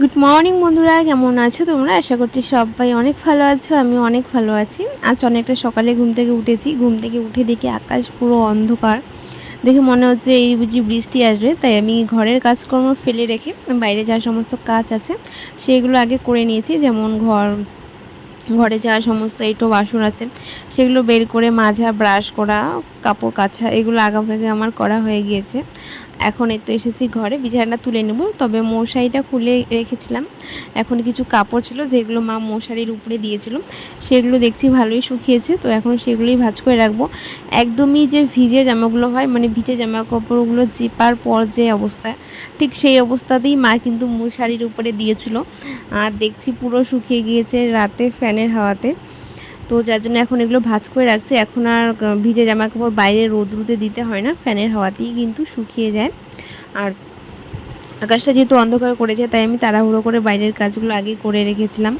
Good morning বন্ধুরা। কেমন আছো তোমরা? আশা করছি সবাই অনেক ভালো আছো আমি অনেক ভালো আছি। আজ অনেকটা সকালে ঘুম থেকে উঠেছি। ঘুম থেকে উঠে দেখি আকাশ পুরো অন্ধকার। দেখে মনে হচ্ছে এই বুঝি বৃষ্টি আসবে, তাই আমি ঘরের কাজকর্ম ফেলে রেখে বাইরে যা সমস্ত কাজ আছে, সেগুলো আগে করে নিয়েছি। যেমন ঘর, ঘরে যা সমস্ত এইটো বাসন আছে, সেগুলো বের করে মাজা, ব্রাশ করা, কাপড় কাচা, এগুলো আগা থেকে আমার করা হয়ে গিয়েছে। এখন এই তো এসেছি ঘরে, বিছানাটা তুলে নেব। তবে মশারিটা খুলে রেখেছিলাম। এখন কিছু কাপড় ছিল যেগুলো মা মশারির উপরে দিয়েছিল। সেগুলো দেখছি ভালোই শুকিয়েছে, তো এখন সেগুলোই ভাঁজ করে রাখব। একদমই যে ভিজে জামাগুলো হয় মানে ভিজে জামা কাপড়গুলো চেপার পর যে অবস্থা, ঠিক সেই অবস্থাতেই মা কিন্তু মশারির উপরে দিয়েছিল। আর দেখছি পুরো শুকিয়ে গিয়েছে রাতে ফ্যানের হাওয়াতে। তো যার জন্য এখন এগুলো ভাজ করে রাখছি। এখন আর ভিজে জামা কাপড় বাইরে রোদ রুদে দিতে হয় না। ফ্যানের হাওয়াতেই কিন্তু শুকিয়ে যায়। আর আকাশটা যেহেতু অন্ধকার করেছে, তাই আমি তাড়াহুড়ো করে বাইরের কাজগুলো আগে করে রেখেছিলাম।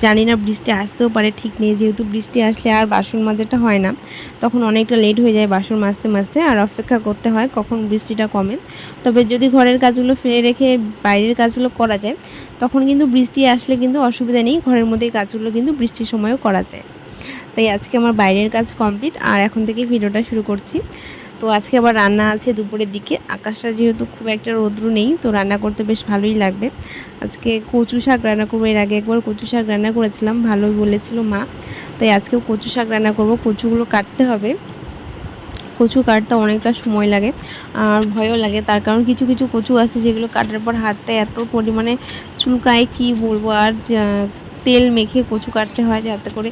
জানি না বৃষ্টি আসতেও পারে, ঠিক নেই। যেহেতু বৃষ্টি আসলে আর বাসন মাজাটা হয় না, তখন অনেকটা লেট হয়ে যায় বাসন মাজতে মাজতে আর অপেক্ষা করতে হয় কখন বৃষ্টিটা কমে। তবে যদি ঘরের কাজগুলো ফেলে রেখে বাইরের কাজগুলো করা যায়, তখন কিন্তু বৃষ্টি আসলে কিন্তু অসুবিধা নেই। ঘরের মধ্যে কাজগুলো কিন্তু বৃষ্টির সময়ও করা যায়। তাই আজকে আমার বাইরের কাজ কমপ্লিট আর এখন থেকে ভিডিওটা শুরু করছি। তো আজকে আবার রান্না আছে দুপুরের দিকে। আকাশটা যেহেতু খুব একটা রৌদ্র নেই, তো রান্না করতে বেশ ভালোই লাগবে। আজকে কচু শাক রান্না করব, এর আগে একবার কচু শাক রান্না করেছিলাম, ভালোই বলেছিল মা। তাই আজকেও কচু শাক রান্না করব, কচুগুলো কাটতে হবে। কচু কাটতে অনেকটা সময় লাগে, আর ভয়ও লাগে। তার কারণ কিছু কিছু কচু আছে যেগুলো কাটার পর হাতটা এত পরিমাণে চুলকায়, কি বলব? আর তেল মেখে কচু কাটতে হয় যাতে করে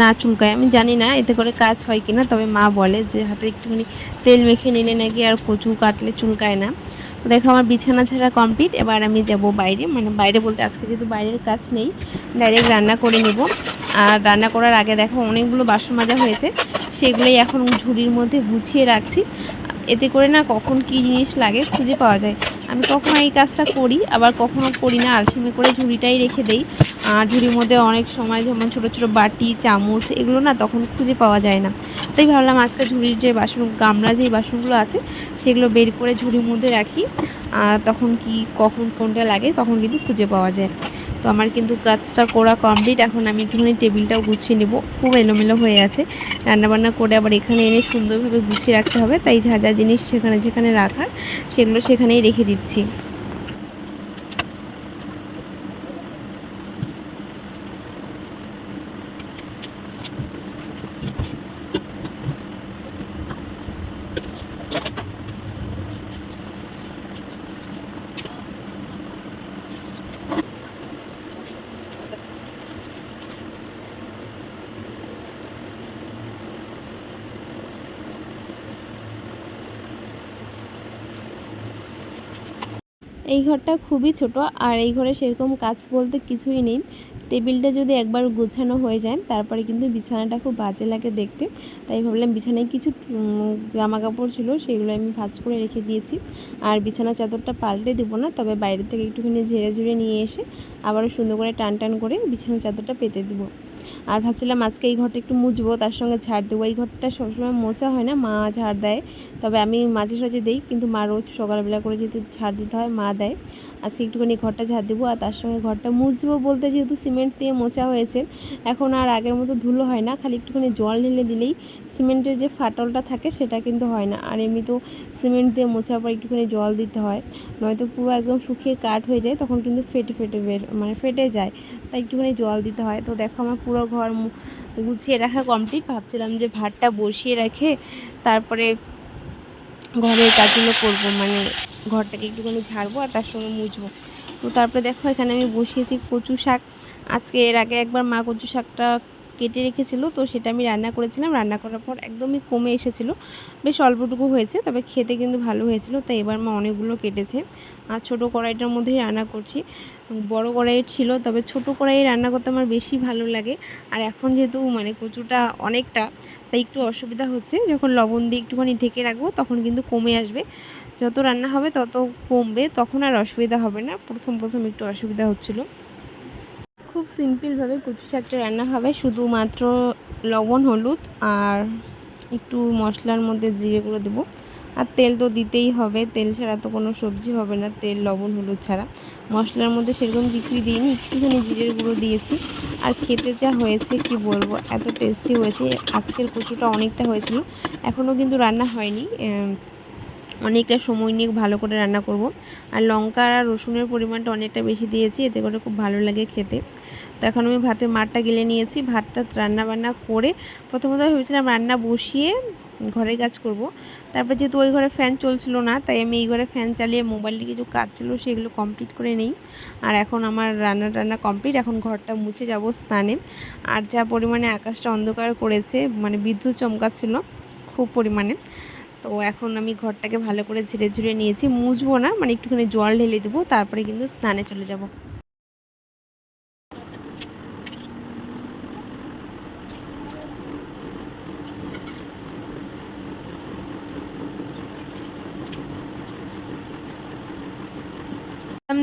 না চুলকায়। আমি জানি না এতে করে কাজ হয় কি না তবে মা বলে যে হাতে একটুখানি তেল মেখে নিলে নাকি আর কচু কাটলে চুলকায় না। তো দেখো আমার বিছানা ছাড়া কমপ্লিট এবার আমি যাব বাইরে। মানে বাইরে বলতে আজকে যেহেতু বাইরের কাজ নেই ডাইরেক্ট রান্না করে নেব। আর রান্না করার আগে দেখো অনেকগুলো বাসন মাজা হয়েছে, সেগুলোই এখন ঝুড়ির মধ্যে গুছিয়ে রাখছি। এতে করে না কখন কি জিনিস লাগে খুঁজে পাওয়া যায়। আমি কখনো এই কাজটা করি, আবার কখনো করি না। আলসিমে করে ঝুড়িটাই রেখে দেই। ঝুড়ির মধ্যে অনেক সময় যেমন ছোটো ছোটো বাটি, চামচ এগুলো না তখন খুঁজে পাওয়া যায় না। তাই ভাবলাম আজকে ঝুড়ির যে বাসন, গামলা যে বাসনগুলো আছে, সেগুলো বের করে ঝুড়ির মধ্যে রাখি। তখন কি, কখন কোনটা লাগে তখন কিন্তু খুঁজে পাওয়া যায়। তো আমার কিন্তু কাজটা করা কমপ্লিট এখন আমি একটুখানি টেবিলটাও গুছিয়ে নেব। খুব এলোমেলো হয়ে আছে। রান্নাবান্না করে আবার এখানে এনে সুন্দরভাবে গুছিয়ে রাখতে হবে। তাই যা যা জিনিস সেখানে যেখানে রাখার, সেগুলো সেখানেই রেখে দিচ্ছি। এই ঘরটা খুবই ছোট, আর এই ঘরে সেরকম কাজ বলতে কিছুই নেই। টেবিলটা যদি একবার গোছানো হয়ে যায়, তারপরে কিন্তু বিছানাটা খুব বাজে লাগে দেখতে। তাই ভাবলাম বিছানায় কিছু জামা কাপড় ছিল, সেগুলো আমি ভাঁজ করে রেখে দিয়েছি। আর বিছানা চাদরটা পাল্টে দেবো না, তবে বাইরে থেকে একটুখানি ঝেড়ে ঝুড়ে নিয়ে এসে আবারও সুন্দর করে টান টান করে বিছানা চাদরটা পেতে দেবো। আর ভাবছিলাম আজকে এই ঘরটা একটু মুছবো, তার সঙ্গে ঝাড় দেবো। এই ঘরটা সবসময় মোছা হয় না, মা ঝাড় দেয়। তবে আমি মাঝে সাঝে দিই, কিন্তু মা রোজ সকালবেলা করে যেহেতু ঝাড় দিতে হয়, মা দেয়। আজকে একটুখানি ঘরটা ঝাড় দেবো আর তার সঙ্গে ঘরটা মুছবো বলতে যেহেতু সিমেন্ট দিয়ে মোছা হয়েছে, এখন আর আগের মতো ধুলো হয় না, খালি একটুখানি জল ঢেলে দিলেই সিমেন্টের যে ফাটলটা থাকে সেটা কিন্তু হয় না। আর এমনি তো সিমেন্ট দিয়ে মোছার পর একটুখানি জল দিতে হয়, নয়তো পুরো একদম শুকিয়ে কাঠ হয়ে যায়, তখন কিন্তু ফেটে ফেটে বের মানে ফেটে যায়, তাই একটুখানি জল দিতে হয়। তো দেখো আমার পুরো ঘর গুছিয়ে রাখা কমপ্লিট ভাবছিলাম যে ভাতটা বসিয়ে রেখে তারপরে ঘরের কাজগুলো করব মানে ঘরটাকে একটুখানি ঝাড়বো আর তার সঙ্গে মুছবো। তো তারপরে দেখো এখানে আমি বসিয়েছি কচু শাক। আজকে এর আগে একবার মা কচু শাকটা কেটে রেখেছিল, তো সেটা আমি রান্না করেছিলাম। রান্না করার পর একদমই কমে এসেছিল। বেশ অল্পটুকু হয়েছে, তবে খেতে কিন্তু ভালো হয়েছিল। তাই এবার মা অনেকগুলো কেটেছে। আর ছোটো কড়াইটার মধ্যেই রান্না করছি। বড় কড়াই ছিল, তবে ছোটো কড়াইয়ে রান্না করতে আমার বেশি ভালো লাগে। আর এখন যেহেতু মানে কচুটা অনেকটা, তাই একটু অসুবিধা হচ্ছে। যখন লবণ দিয়ে একটুখানি ঢেকে রাখব, তখন কিন্তু কমে আসবে। যত রান্না হবে তত কমবে, তখন আর অসুবিধা হবে না। প্রথম প্রথম একটু অসুবিধা হচ্ছিল। খুব সিম্পলভাবে কচু শাকটা রান্না হবে, শুধুমাত্র লবণ, হলুদ আর একটু মশলার মধ্যে জিরে গুঁড়ো দেবো। আর তেল তো দিতেই হবে, তেল ছাড়া তো কোনো সবজি হবে না, তেল, লবণ, হলুদ ছাড়া। মশলার মধ্যে সেরকম কিছুই দিইনি, একটুখানি জিরের গুঁড়ো দিয়েছি। আর খেতে যা হয়েছে, কি বলব, এত টেস্টি হয়েছে। আজকের কচুটা অনেকটা হয়েছিল এখনও কিন্তু রান্না হয়নি। অনেকটা সময় নিয়ে ভালো করে রান্না করব। আর লঙ্কা আর রসুনের পরিমাণটা অনেকটা বেশি দিয়েছি, এতে করে খুব ভালো লাগে খেতে। এখন আমি ভাতে মাঠটা গেলে নিয়েছি। ভাতটা রান্না বান্না করে প্রথমত ভেবেছিলাম রান্না বসিয়ে ঘরের কাজ করব। তারপর যেহেতু ওই ঘরে ফ্যান চলছিল না, তাই আমি এই ঘরে ফ্যান চালিয়ে মোবাইলে কিছু কাজ ছিল সেগুলো কমপ্লিট করে নেই। আর এখন আমার রান্না টান্না কমপ্লিট এখন ঘরটা মুছে যাব স্নানে। আর যা পরিমাণে আকাশটা অন্ধকার করেছে মানে বিদ্যুৎ চমকাচ্ছিল খুব পরিমাণে। তো এখন আমি ঘরটাকে ভালো করে ঝেড়ে ঝুড়ে নিয়েছি। মুছবো না মানে একটুখানি জল ঢেলে দেবো, তারপরে কিন্তু স্নানে চলে যাব।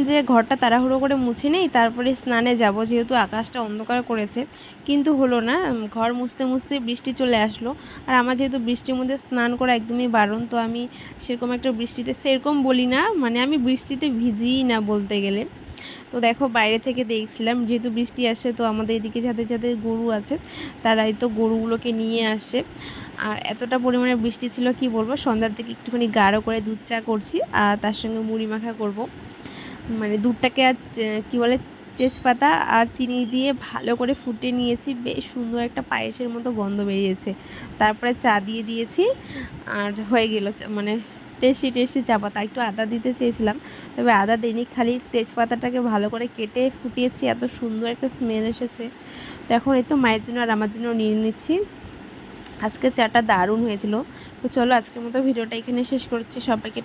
যে ঘরটা তাড়াহুড়ো করে মুছে নেই, তারপরে স্নানে যাব, যেহেতু আকাশটা অন্ধকার করেছে। কিন্তু হলো না ঘর মুছতে মুছতে বৃষ্টি চলে আসলো। আর আমার যেহেতু বৃষ্টির মধ্যে স্নান করা একদমই বারণ, তো আমি সেরকম একটা বৃষ্টিতে সেরকম বলি না মানে আমি বৃষ্টিতে ভিজিই না বলতে গেলে। তো দেখো, বাইরে থেকে দেখছিলাম, যেহেতু বৃষ্টি আসে, তো আমাদের এদিকে যাদের যাদের গরু আছে, তারাই তো গরুগুলোকে নিয়ে আসে। আর এতটা পরিমাণে বৃষ্টি ছিল, কি বলব, সন্ধ্যার দিকে একটুখানি গাঢ় করে দুধ চা করছি, আর তার সঙ্গে মুড়ি মাখা করব। মানে দুধটাকে আর কি বলে, তেজপাতা আর চিনি দিয়ে ভালো করে ফুটে নিয়েছি। বেশ সুন্দর একটা পায়েসের মতো গন্ধ বেরিয়েছে। তারপরে চা দিয়ে দিয়েছি আর হয়ে গেল মানে টেস্টি টেস্টি চা পাতা। একটু আদা দিতে চেয়েছিলাম, তবে আদা দিইনি, খালি তেজপাতাটাকে ভালো করে কেটে ফুটিয়েছি। এত সুন্দর একটা স্মেল এসেছে। তো এখন এই তো মায়ের জন্য আর আমার জন্য নিয়ে নিচ্ছি। আজকে চাটা দারুণ হয়েছিল। তো চলো আজকের মতো ভিডিওটা এখানে শেষ করছি। সবাইকে